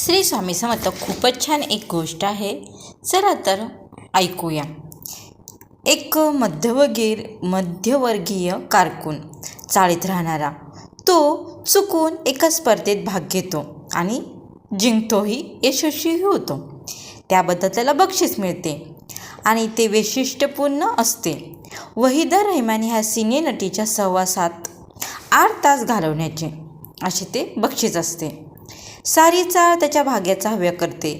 श्री स्वामी समर्थ खूपच छान एक गोष्ट आहे. चला तर ऐकूया. एक मध्यवगीर मध्यवर्गीय कारकून चाळीत राहणारा तो चुकून एका स्पर्धेत भाग घेतो आणि जिंकतोही यशस्वीही होतो. त्याबद्दल त्याला बक्षीस मिळते आणि ते वैशिष्ट्यपूर्ण असते. वहिदा रहमान ह्या सिने नटीच्या सहवासात आठ तास घालवण्याचे असे ते बक्षीस असते. सारी चाळ त्याच्या भाग्याचा हव्या करते.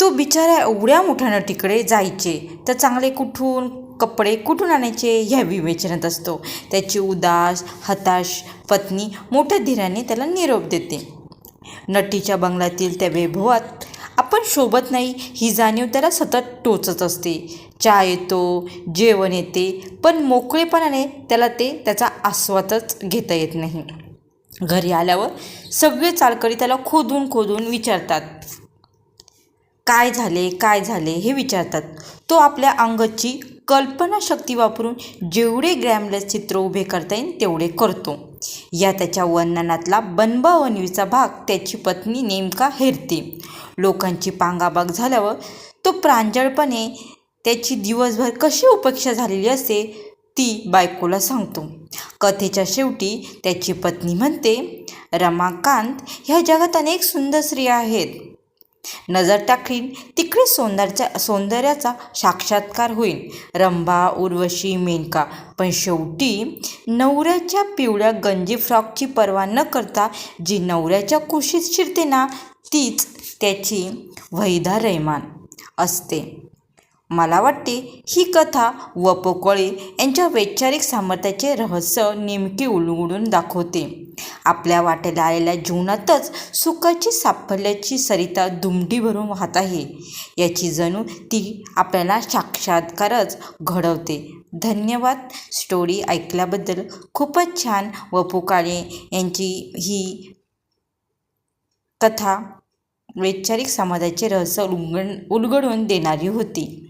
तो बिचारा एवढ्या मोठ्या नटीकडे जायचे तर चांगले कुठून कपडे कुठून आणायचे ह्या विवेचनात असतो. त्याची उदास हताश पत्नी मोठ्या धीराने त्याला निरोप देते. नटीच्या बंगल्यातील त्या वैभवात आपण शोभत नाही ही जाणीव त्याला सतत टोचत असते. चहा येतो जेवण येते पण मोकळेपणाने त्याला ते त्याचा आस्वादच घेता येत नाही. घरी आल्यावर सगळे चालकरी त्याला खोदून खोदून विचारतात काय झाले काय झाले? हे विचारतात. तो आपल्या अंगाची कल्पनाशक्ती वापरून जेवढे ग्रॅमलेस चित्र उभे करता येईल तेवढे करतो. या त्याच्या वर्णनातला बनबावणवीचा भाग त्याची पत्नी नेमका हेरते. लोकांची पांगाबाग झाल्यावर तो प्रांजळपणे त्याची दिवसभर कशी उपेक्षा झालेली असते ती बायकोला सांगतो. कथेच्या शेवटी त्याची पत्नी म्हणते रमाकांत ह्या जगात अनेक सुंदर स्त्रिया आहेत. नजर टाकली तिकडे सौंदर्याचा सौंदर्याचा साक्षात्कार होईल रंभा उर्वशी मेनका पण शेवटी नवऱ्याच्या पिवळ्या गंजी फ्रॉकची पर्वा न करता जी नवऱ्याच्या कुशीत शिरते ना तीच त्याची वहिदा रैमान असते. मला वाटते ही कथा व पोकळे यांच्या वैचारिक सामर्थ्याचे रहस्य नेमके उलगडून दाखवते. आपल्या वाटेला आलेल्या जीवनातच सुखाची साफल्याची सरिता दुमडी भरून वाहत आहे. याची जणू ती आपल्याला साक्षात्कारच घडवते. धन्यवाद. स्टोरी ऐकल्याबद्दल खूपच छान व काळे यांची ही कथा वैचारिक समाजाचे रहस्य उलगड उलगडून देणारी होती.